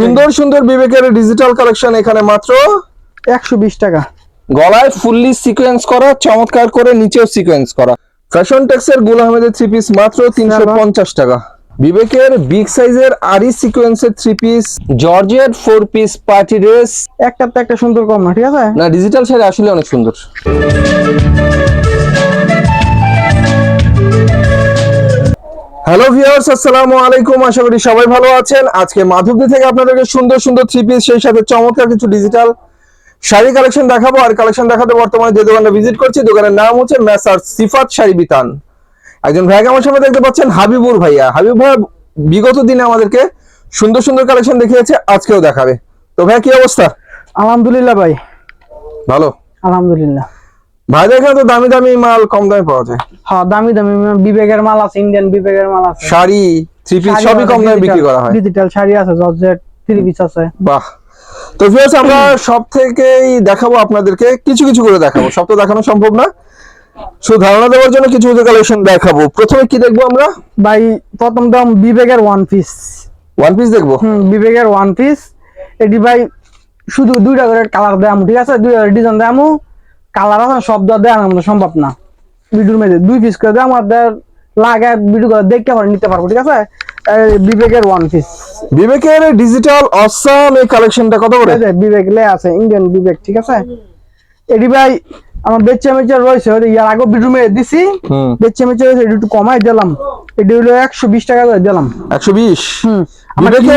সুন্দর সুন্দর বিবেকের ডিজিটাল কালেকশন এখানে মাত্র একশো বিশ টাকা। গলায় ফুললি সিকোয়েন্স করা চমৎকার করে নিচেও সিকোয়েন্স করা। ফ্যাশন টেক্সের গুল আহমেদের থ্রি পিস মাত্র তিনশো পঞ্চাশ টাকা। বিবেকের বিগ সাইজের আরি সিকোয়েন্সের three piece georgette four piece party dress একটা তো একটা সুন্দর কম না ঠিক আছে? না ডিজিটাল শাড়ি আসলে অনেক সুন্দর। হ্যালো ভিউয়ার্স আসসালামু আলাইকুম। আশা করি সবাই ভালো আছেন। আজকে মাধবদী থেকে আপনাদেরকে সুন্দর সুন্দর থ্রি পিস সেই সাথে চমৎকার কিছু ডিজিটাল শাড়ি কালেকশন দেখাবো। আর কালেকশন দেখাতে বর্তমানে যে দোকানটা ভিজিট করছি দোকানের নাম হচ্ছে মেসার সিফাত শাড়ি বিতান। একজন ভাইকে আমার সামনে দেখতে পাচ্ছেন হাবিবুর ভাইয়া। হাবিব ভাইয়া বিগত দিনে আমাদেরকে সুন্দর সুন্দর কালেকশন দেখিয়েছে আজকেও দেখাবে। তো ভাইয়া কি অবস্থা? আলহামদুলিল্লাহ ভাই। ভালো? আলহামদুলিল্লাহ। ভাইদের এখানে তো দামি দামি মাল কম দামে পাওয়া যায়। হ্যাঁ দামি দামি বিবেকের মাল আছে ইন্ডিয়ান বিবেকের মাল আছে। শাড়ি থ্রি পিস সবই কম দামে বিক্রি করা হয়। ডিজিটাল শাড়ি আছে জর্জেট থ্রি পিস আছে। বাহ। তো ভিউয়ার্স আমরা সব থেকেই দেখাবো আপনাদেরকে কিছু কিছু করে দেখাবো। সব তো দেখানো সম্ভব না। শুধু ধারণা দেওয়ার জন্য কিছু কিছু কালেকশন দেখাবো। প্রথমে কি দেখব আমরা? ভাই প্রথম দাম বিবেকের ওয়ান পিস ওয়ান পিস দেখব? হুম বিবেকের ওয়ান পিস এটি ভাই শুধু দুইটা করে কালার দেয়ামু ঠিক আছে? দুইটা ডিজাইন দেয়ামু। কালার আছে সব দেওয়া মতো সম্ভব না। ভিডিওর মধ্যে দুই পিস করে দেওয়া আমাদের লাগে ভিডিও করে দেখতে পারে নিতে পারব ঠিক আছে? বিবেকের ওয়ান পিস বিবেকের ডিজিটাল অসাম এই কালেকশনটা কত করে? বিবেক লে আছে ইন্ডিয়ান বিবেক ঠিক আছে? এটি ভাই আমার বেচে মেচে রয়েছে ওই ইয়ার আগে ভিডিও মে দিছি। বেচে মেচে রয়েছে একটু কমাই দিলাম। এটি হলো একশো বিশ টাকা করে দিলাম। একশো বিশ? হুম।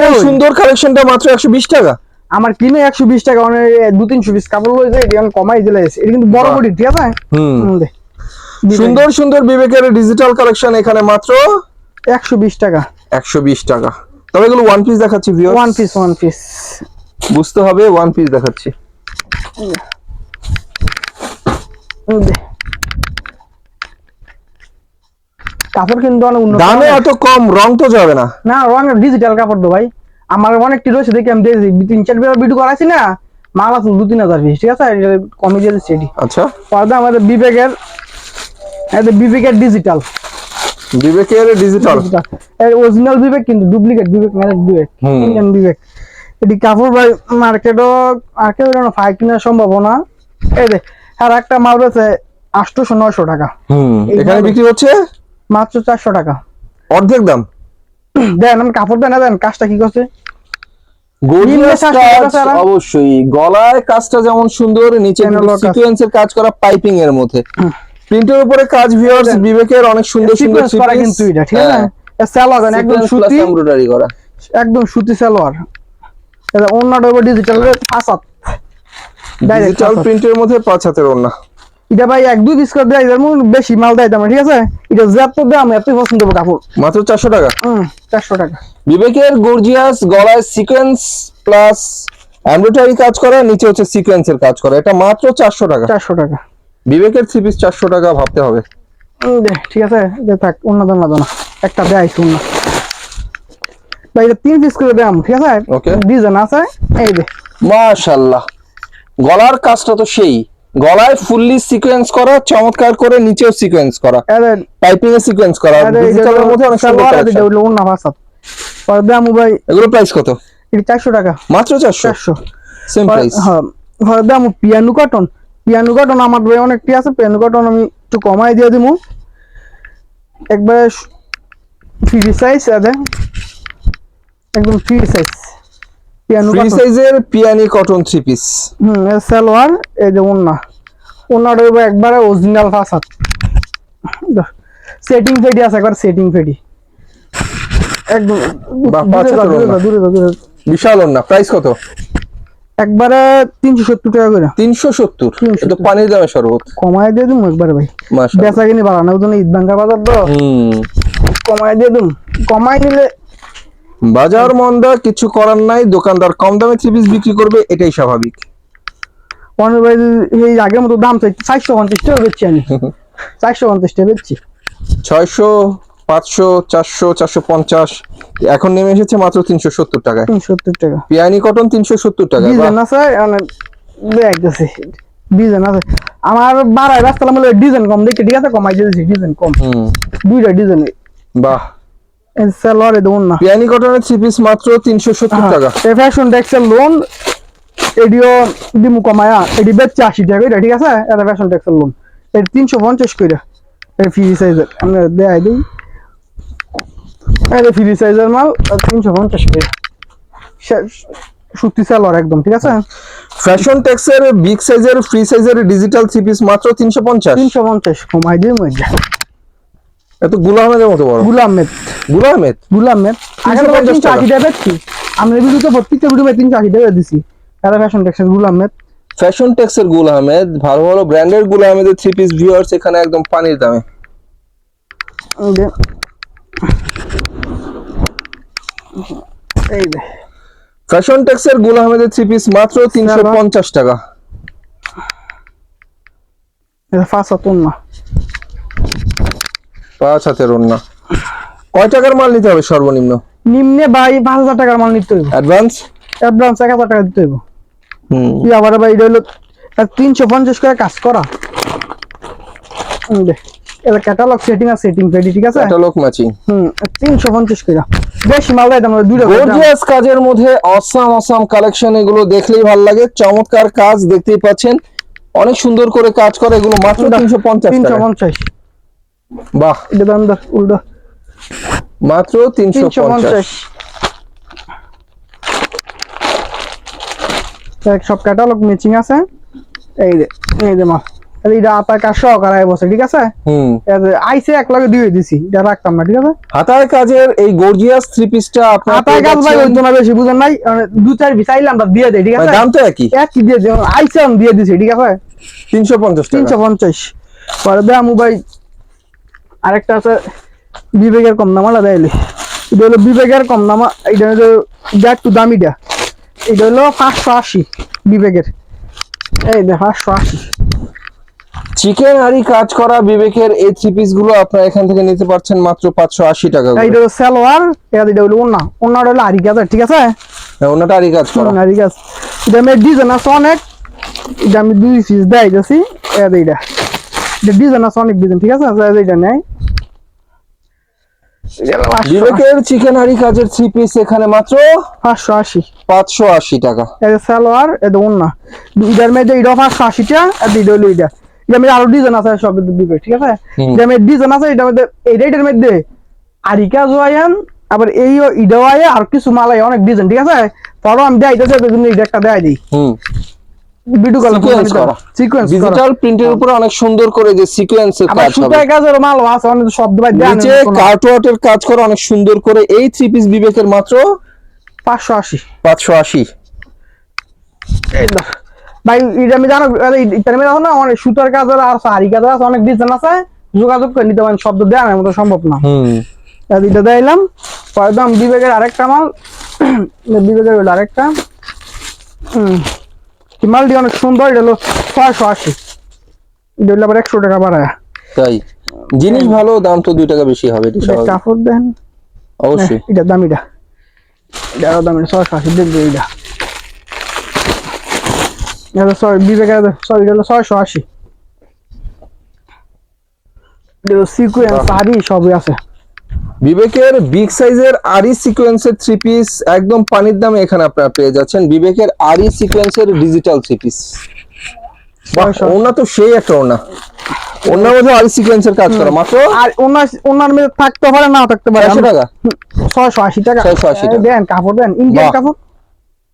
ওই- সুন্দর কালেকশনটা মাত্র একশো বিশ টাকা? আমার কিনে একশো বিশ টাকা মানে দু তিনশো পিস কাপড় রয়েছে এটি আমি কমাই দিলে এটি কিন্তু বড়। বড়ি ঠিক আছে। সুন্দর সুন্দর বিবেকের ডিজিটাল কালেকশন এখানে মাত্র? একশো বিশ টাকা। একশো বিশ টাকা। তবে এগুলো ওয়ান পিস দেখাচ্ছি ওয়ান পিস ওয়ান পিস বুঝতে হবে ওয়ান পিস দেখাচ্ছি। কাপড় কিন্তু অনেক উন্নত দামে। এত কম রং তো যাবে না। না রঙ ডিজিটাল কাপড় তো ভাই। আমার অনেকটি রয়েছে দেখি আমি দিয়েছি তিন চার বেলা ভিডিও করাইছি না? মাল আছে দু তিন হাজার পিস ঠিক আছে? কমে দিয়ে দিচ্ছি এটি আচ্ছা। পর্দা আমাদের বিবেকের এটা বিবেকের ডিজিটাল বিবেকের ডিজিটাল অরিজিনাল বিবেক কিন্তু ডুপ্লিকেট বিবেক মানে বিবেক। ইন্ডিয়ান বিবেক। এটি কাপড় ভাই মার্কেটও মার্কেট ফাইভ কেনার সম্ভাবনা? এই যে আর একটা মাল রয়েছে আটশোশো নয়শো টাকা। হুম এখানে বিক্রি হচ্ছে? মাত্র চারশো টাকা। অর্ধেক দাম? দেন আমি কাপড় দেন না দেন কাজটা কি করছে? গর্জিয়াস কাজ অবশ্যই গলায় কাজটা যেমন সুন্দর নিচে। সিকোয়েন্সের কাজ করা পাইপিং এর মধ্যে। প্রিন্টের উপরে কাজ ভিউয়ার্স। বিবেকের অনেক সুন্দর সুন্দর করা কিন্তু এটা ঠিক আছে? সালোয়ার একদম সুতি এমব্রয়ডারি করা। একদম সুতি সালোয়ার এটা অন্যটা হবে ডিজিটাল ফাসাদ ডাইরেক্ট ডিজিটাল প্রিন্টের মধ্যে পাঁচ হাতের ওন্না এটা ভাই এক দুই পিস করে দেয় বেশি মাল দেয় দাম ঠিক আছে? এটা যত দাম এতই পছন্দ হবে কাপড়। মাত্র চারশো টাকা। চারশো টাকা। বিবেকের গর্জিয়াস গলায় সিকোয়েন্স প্লাস এমব্রয়ডারি কাজ করা নিচে হচ্ছে সিকোয়েন্সের কাজ করা। এটা মাত্র চারশো টাকা। চারশো টাকা। বিবেকের থ্রি পিস চারশো টাকা ভাবতে হবে। ঠিক আছে দে থাক অন্য দাম না। একটা দেয় শূন্য। ভাই এটা তিন পিস করে দাম ঠিক আছে? Okay. ডিজাইন আছে এই দে। মাশাল্লাহ। গলার কাজটা তো সেই। গলায় ফুললি সিকোয়েন্স করা চমৎকার করে নিচেও সিকোয়েন্স করা টাইপিং এ সিকোয়েন্স করা ডিজিটালের মধ্যে অনেক সুন্দর অন্য ফাসাদ পরে দাম ভাই এগুলো প্রাইস কত? এটা চারশো টাকা। মাত্র চারশো? চারশো। সেম প্রাইস হ্যাঁ ঘরে দাম পিয়ানো কটন পিয়ানো কটন আমার ভাই অনেকটি আছে পিয়ানু কটন আমি একটু কমাই দিয়ে দিব একবারে ফ্রি সাইজ আছে একদম ফ্রি সাইজ ফ্রি সাইজের পিয়ানি কটন থ্রি পিস হুম সালোয়ার এই যে ওন্না ওন্নাটা একবারে অরিজিনাল ফাসাদ। সেটিং ফেডি আছে একবার সেটিং ফেডি একদম দূরে দূরে। বিশাল ওন্না প্রাইস কত? একবারে তিনশো সত্তর টাকা করে। তিনশো সত্তর? 370 এটা পানির দামে শরবত। কমাই দিয়ে দিম একবারে ভাই। মাশাআল্লাহ। বেচা কিনি বাড়ানো ওজন ঈদ ভাঙ্গা বাজার তো। হুম। কমাই দিয়ে দিম। কমাই নিলে বাজার মন্দা কিছু করার নাই দোকানদার কম দামে থ্রি পিস বিক্রি করবে এটাই স্বাভাবিক। ভাই এই আগের মতো দাম চারশো পঞ্চাশ টাকা বেচছি আমি। চারশো পঞ্চাশ টাকা বেচছি। ছয়শো পাঁচশো চারশো চারশো পঞ্চাশ এখন নেমে এসেছে মাত্র তিনশো সত্তর টাকায়। তিনশো সত্তর টাকা। পিয়ানি কটন তিনশো সত্তর টাকায় ডিজাইন আছে দেখতেছি ডিজাইন আছে আমার বাড়ায় রাস্তা ডিজাইন কম দেখতে ঠিক আছে কমাই দিয়েছি ডিজাইন কম। দুইটা ডিজাইন। বাহ। দেবুন না। পিয়ানি কটনের থ্রি পিস মাত্র তিনশো সত্তর টাকা। এই ফ্যাশন লোন এডিও কমায়া এডি বেচছে আশি টাকা এটা ঠিক আছে? এটা ফ্যাশন লোন এটি তিনশো পঞ্চাশ করে এটা ফ্রি সাইজের আমরা দেয় দিই। এটা ফ্রি সাইজের মাল তিনশো পঞ্চাশ সুতি একদম ঠিক আছে? ফ্যাশন টেক্সের বিগ সাইজের ফ্রি সাইজের ডিজিটাল থ্রি পিস মাত্র তিনশো পঞ্চাশ। তিনশো পঞ্চাশ কমাই দিয়ে এতগুলো মতো বড়। গুলাম মেদগুলো আহমেদ? গুলাম মেদ আগে তো 350 টাকা। বেচছি আমরা ভিডিওতে প্রত্যেকটা ভিডিও তিনশো আশি টাকা দিছি। এটা ফ্যাশন টেক্সের ফ্যাশন টেক্সের গুল আহমেদ ভালো ভালো ব্র্যান্ডের গুল আহমেদের থ্রি পিস ভিউয়ার্স এখানে একদম পানির দামে। এই ফ্যাশন টেক্সের গুল আহমেদের থ্রি পিস মাত্র তিনশো পঞ্চাশ টাকা। এটা হতুন না। পাঁচ হাতের ওন্না কয় টাকার মাল নিতে হবে সর্বনিম্ন? নিম্নে ভাই পাঁচ হাজার টাকার মাল নিতে হইব। অ্যাডভান্স অ্যাডভান্স এক হাজার টাকা দিতে হইব। হুম। আবার ভাই এটা হলো তিনশো পঞ্চাশ করে কাজ করা? এটা ক্যাটালগ সেটিং আর সেটিং রেডি ঠিক আছে? ক্যাটালগ ম্যাচিং হুম তিনশো পঞ্চাশ করে। বেশি মাল গর্জিয়াস কাজের মধ্যে অসাম অসাম কালেকশন এগুলো দেখলেই ভালো লাগে। চমৎকার কাজ দেখতেই পাচ্ছেন। অনেক সুন্দর করে কাজ করে এগুলো মাত্র তিনশো পঞ্চাশ তিনশো টাকা পঞ্চাশ। বাহ। এটা দাম দর উল্টো। মাত্র তিনশো পঞ্চাশ। সব ক্যাটালগ ম্যাচিং আছে। এই যে এই যে আতা কাজ ঠিক আছে? হুম। আইসে এক লগে দিয়ে দিছি এটা রাখতাম না ঠিক আছে? হাতায় কাজের এই গর্জিয়াস থ্রি পিসটা আপনার আতায় কাজ ভাই হইতো না বেশি বুঝেন নাই? মানে দু চার পিস আইলাম আমরা দিয়ে ঠিক আছে? দাম তো একই। এক দিয়ে দিই আইসে আমি দিয়ে দিছি ঠিক আছে? তিনশো পঞ্চাশ টাকা। তিনশো পঞ্চাশ। পরে দেয় মোবাইল আরেকটা আছে বিবেকের কম নামা দেয়লি এটা হলো বিবেকের কম নামা এটা হলো এটা একটু দামিটা এটা। হলো পাঁচশো আশি বিবেকের। এই দে পাঁচশো আশি। চিকেন আরি কাজ করা বিবেকের এই থ্রি পিসগুলো আপনারা এখান থেকে নিতে পারছেন মাত্র পাঁচশো আশি টাকা। এইটা হলো সালোয়ার এটা এটা হলো ওনা ওনার হলো আরি গাছ ঠিক আছে? হ্যাঁ, ওনাটা আরি কাজ করা। আরি গাছ এটা আমি ডিজাইন আছে অনেক। এটা আমি দুই পিস দেয় যাচ্ছি এটা। এটা ডিজাইন আছে অনেক ডিজাইন ঠিক আছে? এটা এইটা নেই এটা হলো পাঁচশো- বিবেকের চিকেন আরি কাজের থ্রি পিস এখানে মাত্র পাঁচশো আশি। পাঁচশো আশি টাকা। এটা সালোয়ার এটা অন্য এটার মধ্যে এটা পাঁচশো আশিটা আর এটা হলো এটা। এটার মধ্যে আরও ডিজাইন আছে সব দিবে ঠিক আছে। এটার মধ্যে ডিজাইন আছে এটার মধ্যে এই রেটের মধ্যে আরিকা জোয়ান আবার এই ইডাও আয় আর কিছু মালাই অনেক ডিজাইন ঠিক আছে? পরও আমি দেয় এটা একটা দেয় দিই। হুম ভিডিও কল Sequence করা। সিকোয়েন্স করা। ডিজিটাল প্রিন্টের উপরে অনেক সুন্দর করে যে সিকোয়েন্সের কাজ হবে। মাল আছে অনেক শব্দ ভাই নিচে কার্টওয়ার্টের কাজ করা অনেক সুন্দর করে এই থ্রি পিস বিবেকের মাত্র। ভাই এটা আমি জানো মধ্যে অনেক সুতার কাজের আর শাড়ি আছে অনেক ডিজাইন আছে যোগাযোগ করে নিতে পারেন শব্দ দেওয়ার মতো সম্ভব না। হুম। এটা দিলাম পরে দাম বিবেকের আরেকটা মাল বিবেকের আরেকটা। হুম। মালটি অনেক সুন্দর এটা হলো ছয়শো আশি। এটা হলো আবার একশো টাকা বাড়ায়। তাই জিনিস ভালো দাম তো দুই টাকা বেশি হবে এটা এটা। কাপড় দেন অবশ্যই। এটা দাম এটা এটা আরও দাম এটা ছয়শো আশি দেখবে এইটা। এটা ছয় সরি এটা হলো ছয়শো আশি। সিকুয়েন্স শাড়ি সবই আছে। বিবেকের বিগ সাইজের আরি সিকোয়েন্সের থ্রি পিস একদম পানির দামে এখানে আপনারা পেয়ে যাচ্ছেন। বিবেকের আরি সিকোয়েন্সের ডিজিটাল থ্রি পিস। ওনা তো সেই একটা ওনা ওনার মধ্যে আরি সিকোয়েন্সের কাজ করা মাত্র আর ওনার ওনার মধ্যে থাকতে পারে নাও থাকতে পারে। ছয়শো টাকা। ছয়শো আশি টাকা। 680 টাকা। দেন কাপড় দেন। ইন্ডিয়ান কাপড়।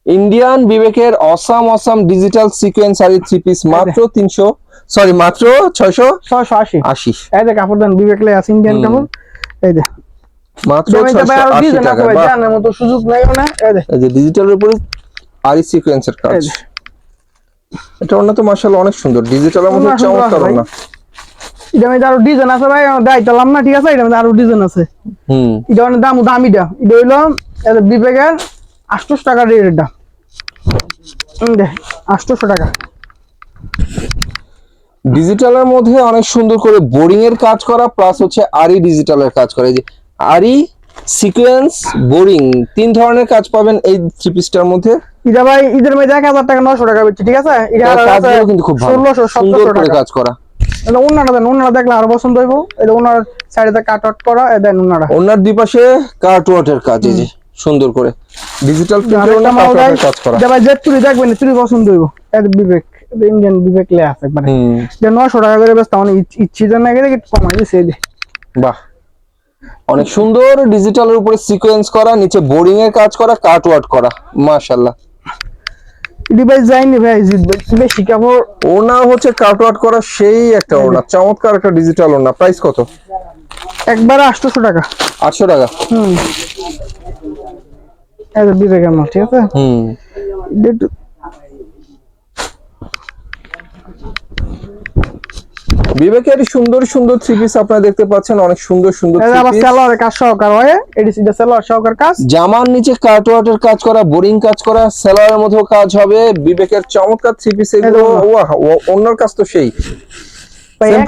ইন্ডিয়ান বিবেকের অসাম অসাম ডিজিটাল সিকোয়েন্স আরি থ্রি পিস মাত্র তিনশো সরি মাত্র ছয়শো ছয়শো আশি। আশি। এই যে কাপড় দেন বিবেক লে আছে ইন্ডিয়ান। কাপড়। এই যে। মাত্র জমিতে ছয়শো ভাই আরও আশি ডিজাইন টাকা ভাই জানার মতো সুযোগ নাই না। এই যে। ডিজিটালের উপরে আরি সিকোয়েন্সের কাজ। এটা ওনা তো মার্শাল অনেক সুন্দর। ডিজিটালের মধ্যে চমৎকার ভাই। এটা মধ্যে আরও ডিজাইন আছে ভাই দাইতালাম না ঠিক আছে? এটা মধ্যে আরও ডিজাইন আছে। হুম। এটা অনেক দাম দামিটা। এটা হইল যে বিবেকের টাকা রেট এটা এই যে আটশোশো টাকা। ডিজিটালের মধ্যে অনেক সুন্দর করে বোরিং এর কাজ করা প্লাস হচ্ছে আরি ডিজিটালের কাজ করে। যে আরি সিকোয়েন্স বোরিং তিন ধরনের কাজ পাবেন এই থ্রি পিসটার মধ্যে। এটা ভাই ঈদের মধ্যে এক হাজার টাকা নশো টাকা বেচছে ঠিক আছে? আর কাজগুলো কিন্তু খুব ভালো। সুন্দর করে কাজ করা। এটা অন্যটা দেন অন্যটা দেখলে আরও পছন্দ হইব। এটা ওনার সাইডে কাট আউট করা এ দেন ওনারা ওনার দুই পাশে কার্টওয়ার্টের কাজ এই যে সুন্দর করে। ডিজিটাল প্রিন্টের কাজ করা। যে ভাই যে তুলি দেখবেন তুলি পছন্দ হইব। এর বিবেক। ইন্ডিয়ান বিবেক লে আছে একবারে যে নশো টাকা করে বেশ তেমন ইচ্ছি জন্য গেলে কমাই দিছে বাহ। অনেক সুন্দর ডিজিটালের উপরে সিকোয়েন্স করা নিচে বোরিং এর কাজ করা কাটওয়ার্ট করা মাশাআল্লাহ। এটি ভাই যায়নি ভাই ভাই বেশি কাপড় ওনা হচ্ছে কাট কাটওয়ার্ট করা সেই একটা ওনা চমৎকার একটা ডিজিটাল ওনা প্রাইস কত? একবারে আটশোশো টাকা। আটশো টাকা? হুম। যে বিবেকের মাল ঠিক আছে? হুম এটা একটু বিবেকের সুন্দর সুন্দর থ্রি পিস আপনারা দেখতে পাচ্ছেন অনেক সুন্দর সুন্দর আবার। কাজ সহকার হয় এটি সহকার কাজ। জামার নিচে কাটওয়ার্টের কাজ করা বোরিং কাজ করা সেলারের মধ্যেও কাজ হবে বিবেকের চমৎকার থ্রি পিস এগুলো। অন্যর কাজ তো সেই।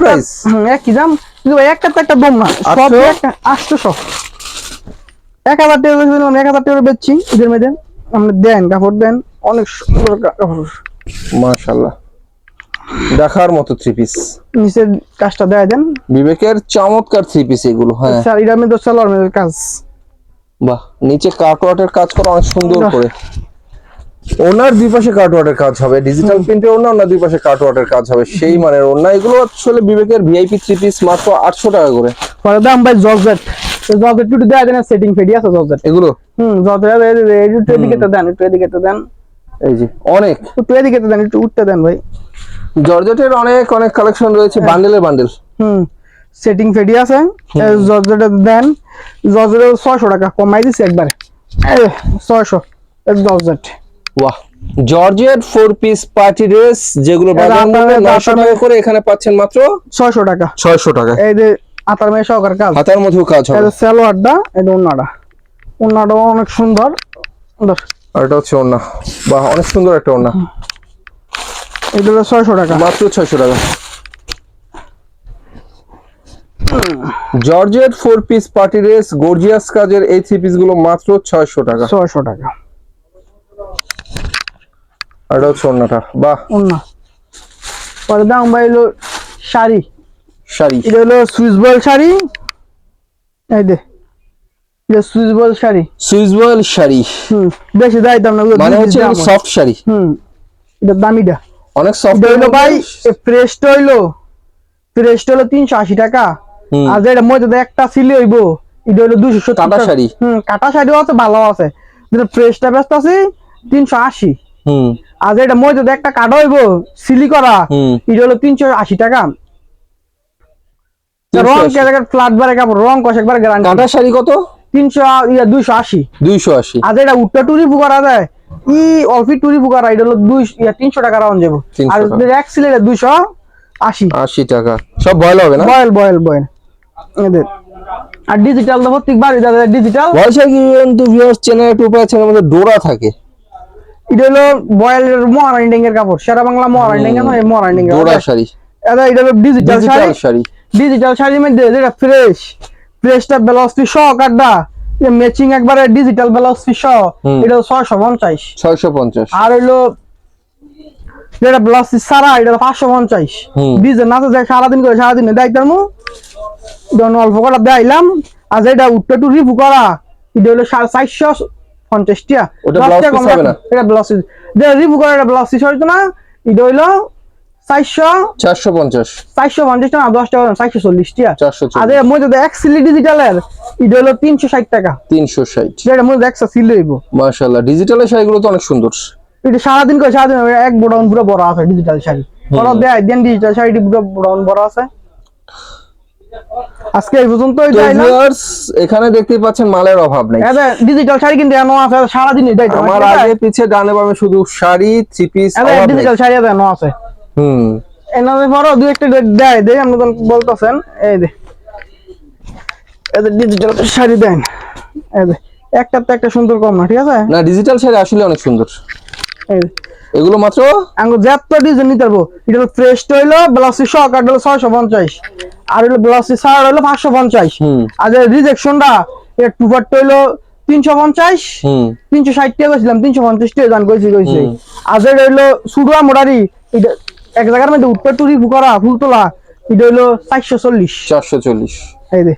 price? একই দাম কিন্তু একটা তো একটা দম না সব একটা আটশোশো। এক হাজার টাকা দিলাম, এক হাজার টাকা বেচছি ঈদের মেয়েদের আপনি দেন কাপড় দেন অনেক সুন্দর কাপড়। মাশাআল্লাহ। দেখার মতো থ্রি পিস নিচের কাজটা দেয় দেন। বিবেকের চমৎকার থ্রি পিস এগুলো হ্যাঁ। স্যার ঈদের মেয়েদের সেলোয়ার মেয়েদের কাজ। বাহ নিচে কাটওয়ার্টের কাজ করা অনেক সুন্দর করে। ওনার দুই পাশে কাটওয়ার্টের কাজ হবে ডিজিটাল প্রিন্টের ওনা ওনার দুই পাশে কাটওয়ার্টের কাজ হবে। সেই মানের ওনা এগুলো আসলে বিবেকের ভিআইপি থ্রি পিস মাত্র আটশো টাকা করে। পরে দাম ভাই জর্জেট। জর্জেট একটু দেয় দেন সেটিং ফেডি আছে জর্জেট। এগুলো? হুম জর্জেট এদিকে তো দেন একটু এদিকে তো দেন। এই যে অনেক। একটু এদিকে তো দেন একটু উঠতে দেন ভাই। জর্জেটের অনেক অনেক কালেকশন রয়েছে বান্ডেলের বান্ডেল হুম সেটিং ফেডি আছে। জর্জেট দেন জর্জেট ছয়শো টাকা কমাই দিছি একবারে। ছয়শো জর্জেট। বাহ georgette four piece party dress যেগুলো বাজার আপনার- মূল্য নয়শো আপনার- টাকা করে এখানে পাচ্ছেন মাত্র ছয়শো টাকা। ছয়শো টাকা। এই যে আতার মেয়ে সহকার কাজ। হাতার মধ্যেও কাজ হবে। যে সালোয়ারটা এটা অন্যটা অন্যটা অনেক সুন্দর। সুন্দর। আর এটা হচ্ছে ওনা বাহ অনেক সুন্দর একটা ওনা এটা হলো ছয়শো টাকা। মাত্র ছয়শো টাকা। Georgette four piece party dress gorgeous কাজের এই থ্রি পিসগুলো মাত্র ছয়শো টাকা। ছয়শো টাকা। এটা হচ্ছে ওনাটা বাহ। অন্য পরে দাম ভাই হলো শাড়ি। শাড়ি। এটা হলো সুইস বল শাড়ি। এই দে এটা Swiss voile sari. Swiss voile sari. হুম বেশি দাম না মানে হচ্ছে সফট শাড়ি। হুম এটা দামিটা। অনেক সফট হইল ভাই ফ্রেশটা হইল ফ্রেশটা হলো তিনশো আশি টাকা। আর যেটা মধ্যে একটা সিলি হইবো। এটা হলো দুশো কাটা। শাড়ি। হুম কাটা শাড়িও আছে ভালো আছে। যেটা ফ্রেশটা ব্যস্ত আছে তিনশো আশি। হুম। আর যেটা মধ্যে একটা কাটা হইবো সিলি করা। এটা হলো তিনশো আশি টাকা। রং 380 কেজাকের ফ্ল্যাট বারে কাপড় রং কষ একবার গ্যারান্টি কাঁটা শাড়ি কত? তিনশো ইয়া দুইশো আশি। দুইশো আশি। আর টুরি যায় ই টুরি এটা হলো দুই ইয়া তিনশো টাকা রাউন্ড যাব। আর এক সিলের দুইশো আশি। আশি টাকা। সব বয়ল হবে না? Voile voile voile. এদের আর ডিজিটাল তো ডিজিটাল বয়সে কি কিন্তু ভিউয়ার্স চ্যানেল একটু উপরে চ্যানেলের মধ্যে ডোরা থাকে? এটা হলো বয়েলের কাপড়। সেরা বাংলা ডোরা শাড়ি। এটা এটা হলো ডিজিটাল শাড়ি। শাড়ি। ডিজিটাল শাড়ির মধ্যে যেটা ফ্রেশ ফ্রেশটা বেলস্তি সহ কাটটা ম্যাচিং একবারে ডিজিটাল বেলস্তি সহ। এটা ছয়শো পঞ্চাশ। ছয়শো পঞ্চাশ। আর হইল যেটা বেলস্তি সারা এটা পাঁচশো পঞ্চাশ। হুম। ডিজেল নাচে যায় সারাদিন করে সারাদিন দায়িত্বের মু। যখন অল্প করা দেখাইলাম আর যেটা উঠতে টু রিভু করা এটা হলো সাড়ে চারশো পঞ্চাশ টিয়া। ওটা কম হবে না? এটা ব্লাউজ যেটা রিভু করা এটা ব্লাউজ হইতো না। এটা হইল চারশো চারশো পঞ্চাশ। চারশো পঞ্চাশ টাকা দশ টাকা চারশো চল্লিশ টিয়া। চারশো আর মধ্যে এক সিলি ডিজিটালের এটা হলো তিনশো ষাট টাকা। তিনশো ষাট। যেটার মধ্যে একশো সিলি হইব। মাশাল্লাহ ডিজিটালের শাড়িগুলো তো অনেক সুন্দর। এটা সারাদিন করে সারাদিন হবে, এক বোডাউন পুরো বড় আছে ডিজিটাল শাড়ি। বড় দেয় দেন ডিজিটাল শাড়িটি পুরো বড় আছে। আজকে এই পর্যন্ত তো এখানে দেখতেই পাচ্ছেন মালের অভাব নেই। ডিজিটাল শাড়ি কিন্তু এমন আছে সারাদিন আমার আগে পিছে ডানে বামে শুধু sari three piece digital sari এমন আছে। হুম। এনাদের পরও দু একটা দেয় দেয় আপনি বলতেছেন এই দে এদের ডিজিটাল শাড়ি দেন এই দে একটা তো একটা সুন্দর কম না ঠিক আছে? না ডিজিটাল শাড়ি আসলে অনেক সুন্দর। এই এগুলো মাত্র? আঙ্গু যত ডিজাইন নিতে পারব এটা হলো ফ্রেশ হইল ব্লাউসি শখ আর হলো ছয়শো পঞ্চাশ। আর হলো ব্লাউসি সার হলো পাঁচশো পঞ্চাশ। হুম। আর রিজেকশনটা এর টুপারটা হইল তিনশো পঞ্চাশ হুম। তিনশো ষাট টাকা কইছিলাম তিনশো পঞ্চাশ টাকা দান কইছি কইছি। আর হইল সুডুয়া মোড়ারি এটা এক জায়গার মধ্যে উত্তর টুরি করা ফুল তোলা এটা হইল চারশো চল্লিশ। চারশো চল্লিশ। এই দে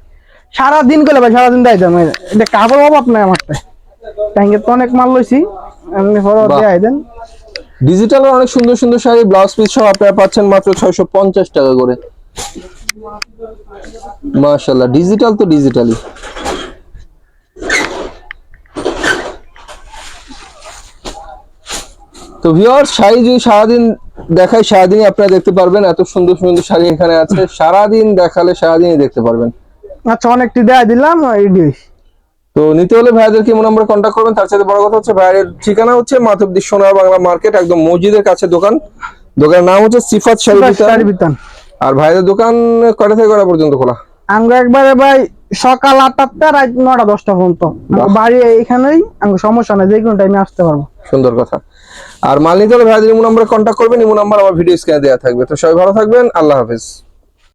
সারাদিন করলে ভাই সারাদিন দেয় দাম এটা কাপড় অভাব নাই আমার ট্যাঙ্কে তো অনেক মাল লইছি পরে বাহ। দেয় দেন। ডিজিটাল অনেক সুন্দর সুন্দর শাড়ি ব্লাউজ পিস সহ আপনারা পাচ্ছেন মাত্র ছয়শো পঞ্চাশ টাকা করে। মাশাল্লাহ ডিজিটাল তো ডিজিটালি তো ভিওর শাড়ি যদি সারাদিন দেখাই সারাদিনই আপনারা দেখতে পারবেন এত সুন্দর সুন্দর শাড়ি এখানে আছে। সারাদিন দেখালে সারাদিনই দেখতে পারবেন। আচ্ছা অনেকটি দেয় দিলাম তো নিতে হলে ভাইয়াদেরকে এমন নাম্বার কন্ট্যাক্ট করবেন? তার সাথে বড় কথা হচ্ছে ভাইয়ের ঠিকানা হচ্ছে মাধবদী সোনার বাংলা মার্কেট একদম মসজিদের কাছে দোকান। দোকানের নাম হচ্ছে সিফাত শাড়ি বিতান। আর ভাইদের দোকান কটা থেকে কটা পর্যন্ত খোলা? আমরা একবারে ভাই সকাল আটটা রাত নটা দশটা পর্যন্ত। বাড়ি এইখানেই সমস্যা নাই যে কোনো টাইমে আসতে পারব। সুন্দর কথা। আর মালিক ভাইদের ইমো নাম্বারে কন্ট্যাক্ট করবেন ইমো নাম্বার আমার ভিডিও স্ক্রিনে দেওয়া থাকবে। তো সবাই ভালো থাকবেন আল্লাহ হাফেজ।